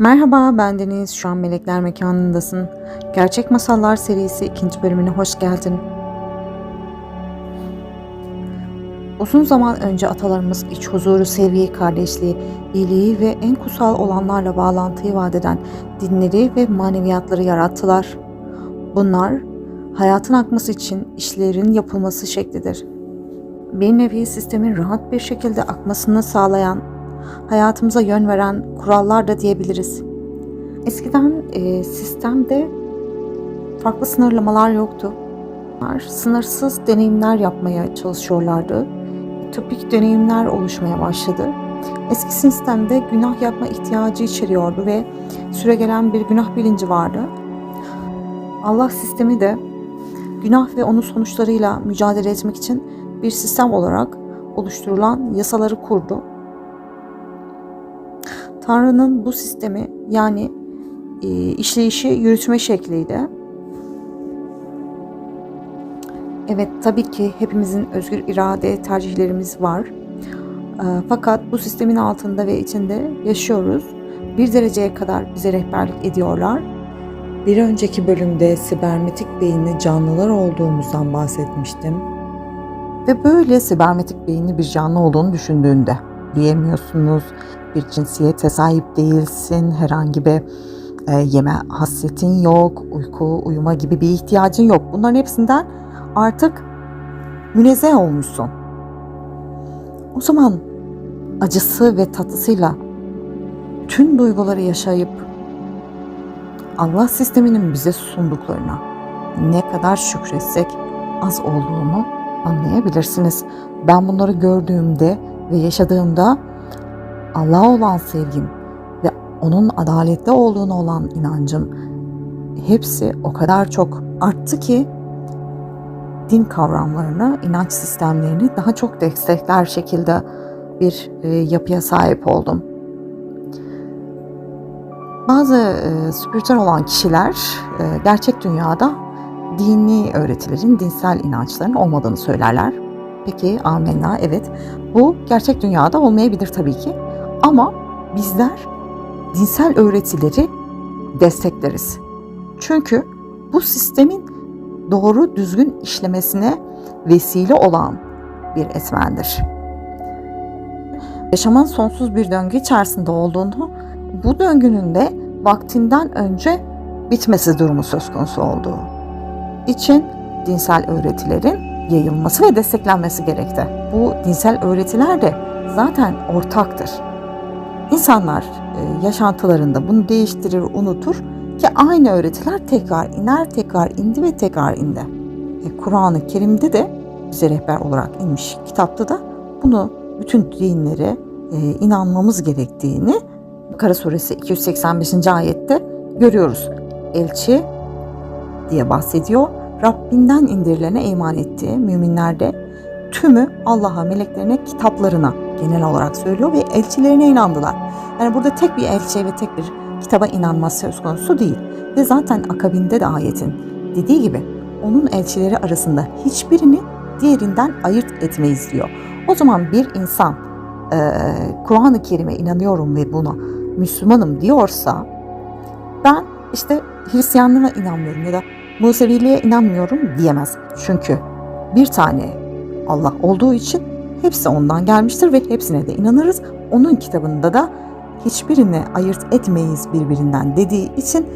Merhaba ben Deniz. Şu an Melekler Mekanı'ndasın. Gerçek Masallar serisi ikinci bölümüne hoş geldin. Uzun zaman önce atalarımız iç huzuru, sevgiyi, kardeşliği, iyiliği ve en kutsal olanlarla bağlantıyı vaat eden dinleri ve maneviyatları yarattılar. Bunlar hayatın akması için işlerin yapılması şeklidir. Bir nevi sistemin rahat bir şekilde akmasını sağlayan hayatımıza yön veren kurallar da diyebiliriz. Eskiden e, sistemde farklı sınırlamalar yoktu. Sınırsız deneyimler yapmaya çalışıyorlardı. Topik deneyimler oluşmaya başladı. Eski sistemde günah yapma ihtiyacı içeriyordu ve süregelen bir günah bilinci vardı. Allah sistemi de günah ve onun sonuçlarıyla mücadele etmek için bir sistem olarak oluşturulan yasaları kurdu. Tanrı'nın bu sistemi yani e, işleyişi yürütme şekliydi. Evet tabii ki hepimizin özgür irade tercihlerimiz var. E, fakat bu sistemin altında ve içinde yaşıyoruz. Bir dereceye kadar bize rehberlik ediyorlar. Bir önceki bölümde sibernetik beyinli canlılar olduğumuzdan bahsetmiştim. Ve böyle sibernetik beyinli bir canlı olduğunu düşündüğünde diyemiyorsunuz, bir cinsiyete sahip değilsin, herhangi bir e, yeme hasretin yok, uyku, uyuma gibi bir ihtiyacın yok. Bunların hepsinden artık münezzeh olmuşsun. O zaman acısı ve tatlısıyla tüm duyguları yaşayıp Allah sisteminin bize sunduklarına ne kadar şükretsek az olduğunu anlayabilirsiniz. Ben bunları gördüğümde ve yaşadığımda Allah'a olan sevgim ve onun adaletli olduğuna olan inancım hepsi o kadar çok arttı ki din kavramlarını, inanç sistemlerini daha çok destekler şekilde bir e, yapıya sahip oldum. Bazı e, spiritüel olan kişiler e, gerçek dünyada dini öğretilerin, dinsel inançların olmadığını söylerler. Peki amenna evet bu gerçek dünyada olmayabilir tabii ki ama bizler dinsel öğretileri destekleriz. Çünkü bu sistemin doğru düzgün işlemesine vesile olan bir etmendir. Yaşamın sonsuz bir döngü içerisinde olduğunu, bu döngünün de vaktinden önce bitmesi durumu söz konusu olduğu için dinsel öğretilerin yayılması ve desteklenmesi gerekti. Bu dinsel öğretiler de zaten ortaktır. İnsanlar e, yaşantılarında bunu değiştirir, unutur ki aynı öğretiler tekrar iner, tekrar indi ve tekrar indi. E, Kur'an-ı Kerim'de de bize rehber olarak inmiş kitapta da bunu bütün dinlere e, inanmamız gerektiğini Bakara suresi 285. ayette görüyoruz. Elçi diye bahsediyor. Rabbinden indirilene iman ettiği müminler de tümü Allah'a, meleklerine, kitaplarına genel olarak söylüyor ve elçilerine inandılar. Yani burada tek bir elçiye ve tek bir kitaba inanması söz konusu değil. Ve zaten akabinde de ayetin dediği gibi onun elçileri arasında hiçbirini diğerinden ayırt etmeyiz diyor. O zaman bir insan e, Kur'an-ı Kerim'e inanıyorum ve buna Müslümanım diyorsa ben işte Hristiyanlığa inanmıyorum ya da Museviliğe inanmıyorum diyemez. Çünkü bir tane Allah olduğu için hepsi ondan gelmiştir ve hepsine de inanırız. Onun kitabında da hiçbirini ayırt etmeyiz birbirinden dediği için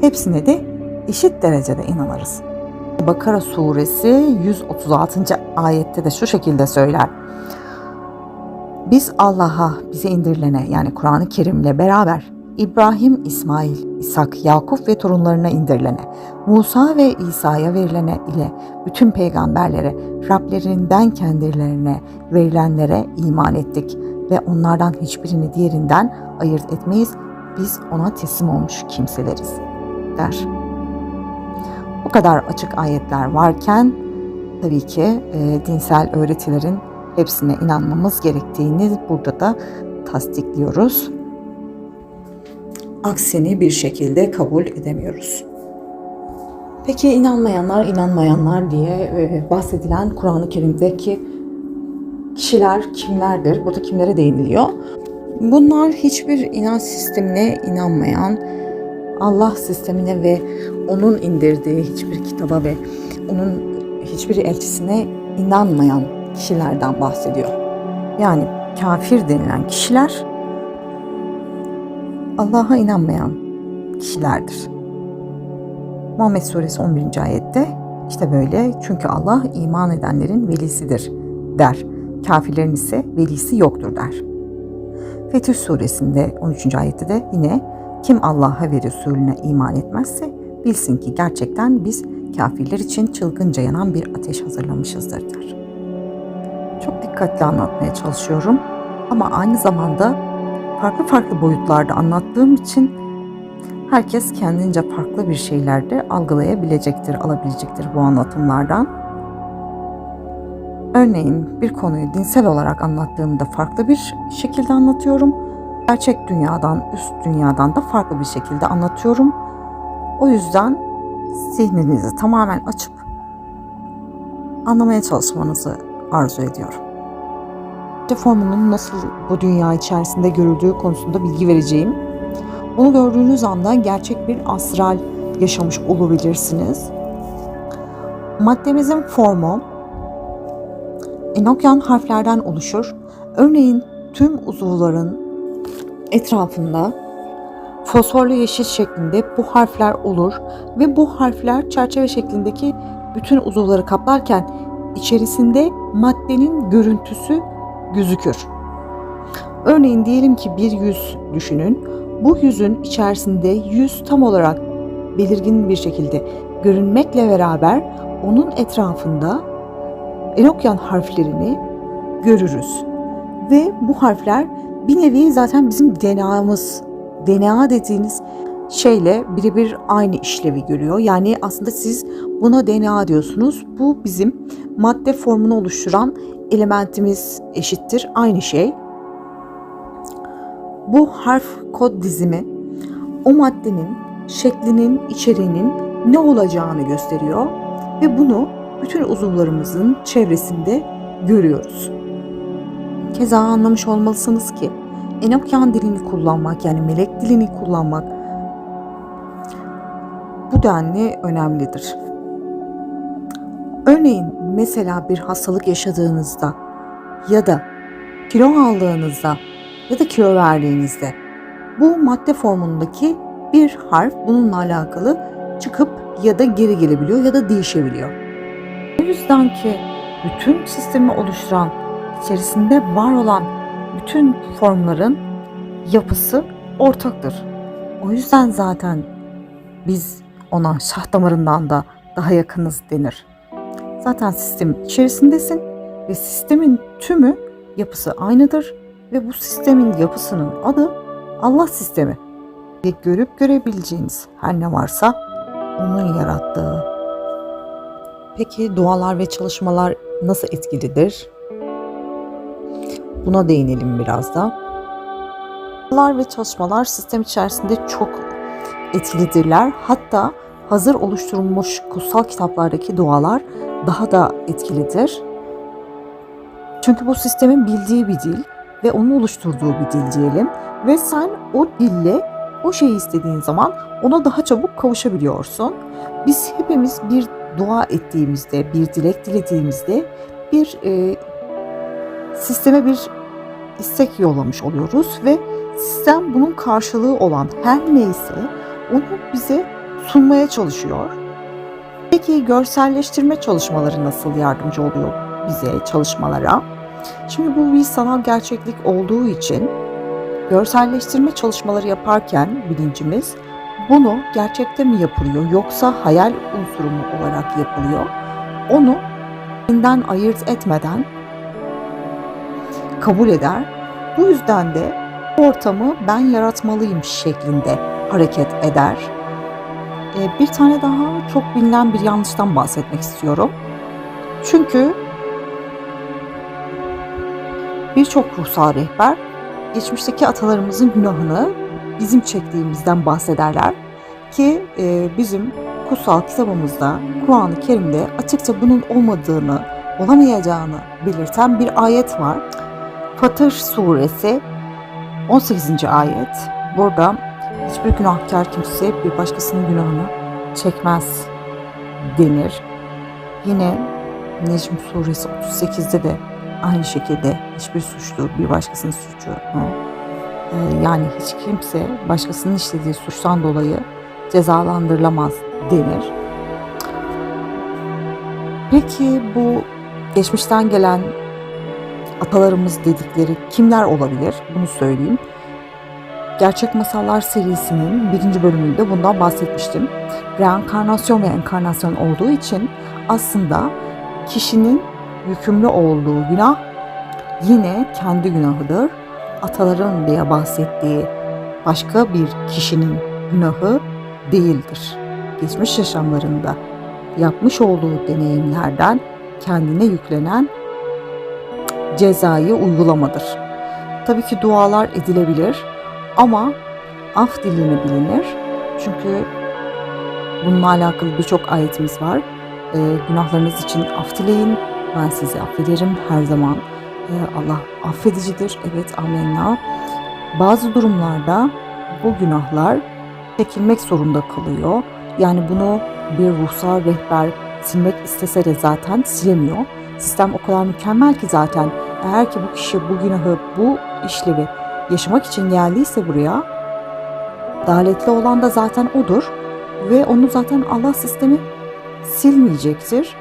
hepsine de eşit derecede inanırız. Bakara suresi 136. ayette de şu şekilde söyler. Biz Allah'a bize indirilene yani Kur'an-ı Kerim'le beraber İbrahim, İsmail, İshak, Yakup ve torunlarına indirilene, Musa ve İsa'ya verilene ile bütün peygamberlere, Rablerinden kendilerine verilenlere iman ettik ve onlardan hiçbirini diğerinden ayırt etmeyiz. Biz ona teslim olmuş kimseleriz der. Bu kadar açık ayetler varken tabii ki e, dinsel öğretilerin hepsine inanmamız gerektiğini burada da tasdikliyoruz. Aksini bir şekilde kabul edemiyoruz. Peki inanmayanlar, inanmayanlar diye e, bahsedilen Kur'an-ı Kerim'deki kişiler kimlerdir? Burada kimlere değiniliyor? Bunlar hiçbir inanç sistemine inanmayan, Allah sistemine ve onun indirdiği hiçbir kitaba ve onun hiçbir elçisine inanmayan kişilerden bahsediyor. Yani kafir denilen kişiler Allah'a inanmayan kişilerdir. Muhammed Suresi 11. ayette işte böyle çünkü Allah iman edenlerin velisidir der. Kafirlerin ise velisi yoktur der. Fetih Suresinde 13. ayette de yine kim Allah'a ve Resulüne iman etmezse bilsin ki gerçekten biz kafirler için çılgınca yanan bir ateş hazırlamışızdır der. Çok dikkatli anlatmaya çalışıyorum ama aynı zamanda farklı farklı boyutlarda anlattığım için herkes kendince farklı bir şeylerde algılayabilecektir, alabilecektir bu anlatımlardan. Örneğin bir konuyu dinsel olarak anlattığımda farklı bir şekilde anlatıyorum. Gerçek dünyadan, üst dünyadan da farklı bir şekilde anlatıyorum. O yüzden zihninizi tamamen açıp anlamaya çalışmanızı arzu ediyorum. İşte formunun nasıl bu dünya içerisinde görüldüğü konusunda bilgi vereceğim. Bunu gördüğünüz anda gerçek bir astral yaşamış olabilirsiniz. Maddemizin formu enokyan harflerden oluşur. Örneğin tüm uzuvların etrafında fosforlu yeşil şeklinde bu harfler olur ve bu harfler çerçeve şeklindeki bütün uzuvları kaplarken içerisinde maddenin görüntüsü gözükür. Örneğin diyelim ki bir yüz düşünün. Bu yüzün içerisinde yüz tam olarak belirgin bir şekilde görünmekle beraber onun etrafında Enokyan harflerini görürüz. Ve bu harfler bir nevi zaten bizim DNA'mız. DNA dediğiniz şeyle birebir aynı işlevi görüyor. Yani aslında siz buna DNA diyorsunuz. Bu bizim madde formunu oluşturan elementimiz eşittir. Aynı şey. Bu harf kod dizimi o maddenin şeklinin, içeriğinin ne olacağını gösteriyor ve bunu bütün uzuvlarımızın çevresinde görüyoruz. Keza anlamış olmalısınız ki Enokyan dilini kullanmak yani melek dilini kullanmak bu denli önemlidir. Örneğin mesela bir hastalık yaşadığınızda ya da kilo aldığınızda ya da kilo verdiğinizde bu madde formundaki bir harf bununla alakalı çıkıp ya da geri gelebiliyor ya da değişebiliyor. O yüzden ki bütün sistemi oluşturan, içerisinde var olan bütün formların yapısı ortaktır. O yüzden zaten biz ona şah damarından da daha yakınız denir. Zaten sistemin içerisindesin ve sistemin tümü yapısı aynıdır ve bu sistemin yapısının adı Allah sistemi. Ve görüp görebileceğiniz her ne varsa onun yarattığı. Peki dualar ve çalışmalar nasıl etkilidir? Buna değinelim biraz da. Dualar ve çalışmalar sistem içerisinde çok etkilidirler. Hatta hazır oluşturulmuş kutsal kitaplardaki dualar daha da etkilidir. Çünkü bu sistemin bildiği bir dil ve onun oluşturduğu bir dil diyelim ve sen o dille o şeyi istediğin zaman ona daha çabuk kavuşabiliyorsun. Biz hepimiz bir dua ettiğimizde, bir dilek dilediğimizde bir e, sisteme bir istek yollamış oluyoruz ve sistem bunun karşılığı olan her neyse onu bize sunmaya çalışıyor. Peki görselleştirme çalışmaları nasıl yardımcı oluyor bize çalışmalara? Şimdi bu bir sanal gerçeklik olduğu için görselleştirme çalışmaları yaparken bilincimiz bunu gerçekte mi yapılıyor yoksa hayal unsuru mu olarak yapılıyor? Onu kendinden ayırt etmeden kabul eder. Bu yüzden de ortamı ben yaratmalıyım şeklinde hareket eder. Ee, bir tane daha çok bilinen bir yanlıştan bahsetmek istiyorum. Çünkü birçok ruhsal rehber geçmişteki atalarımızın günahını bizim çektiğimizden bahsederler ki e, bizim kutsal kitabımızda Kur'an-ı Kerim'de açıkça bunun olmadığını, olamayacağını belirten bir ayet var. Fatır suresi 18. ayet burada hiçbir günahkar kimse bir başkasının günahını çekmez denir. Yine Necm suresi 38'de de aynı şekilde hiçbir suçlu bir başkasının suçunu e, yani hiç kimse başkasının işlediği suçtan dolayı cezalandırılamaz denir. Peki bu geçmişten gelen atalarımız dedikleri kimler olabilir? Bunu söyleyeyim. Gerçek Masallar serisinin birinci bölümünde bundan bahsetmiştim. Reenkarnasyon ve enkarnasyon olduğu için aslında kişinin yükümlü olduğu günah yine kendi günahıdır. Ataların diye bahsettiği başka bir kişinin günahı değildir. Geçmiş yaşamlarında yapmış olduğu deneyimlerden kendine yüklenen cezayı uygulamadır. Tabii ki dualar edilebilir ama af dilini bilinir. Çünkü bununla alakalı birçok ayetimiz var. Ee, günahlarınız için af dileyin. Ben sizi affederim her zaman. Ee, Allah affedicidir. Evet amenna. Bazı durumlarda bu günahlar çekilmek zorunda kalıyor. Yani bunu bir ruhsal rehber silmek istese de zaten silemiyor. Sistem o kadar mükemmel ki zaten eğer ki bu kişi bu günahı, bu işlevi yaşamak için geldiyse buraya adaletli olan da zaten odur ve onu zaten Allah sistemi silmeyecektir.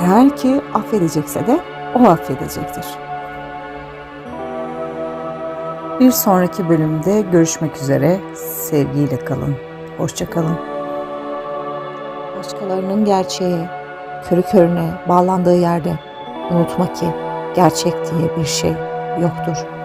Eğer ki affedecekse de o affedecektir. Bir sonraki bölümde görüşmek üzere. Sevgiyle kalın. Hoşça kalın. Başkalarının gerçeğe, körü körüne bağlandığı yerde unutma ki gerçek diye bir şey yoktur.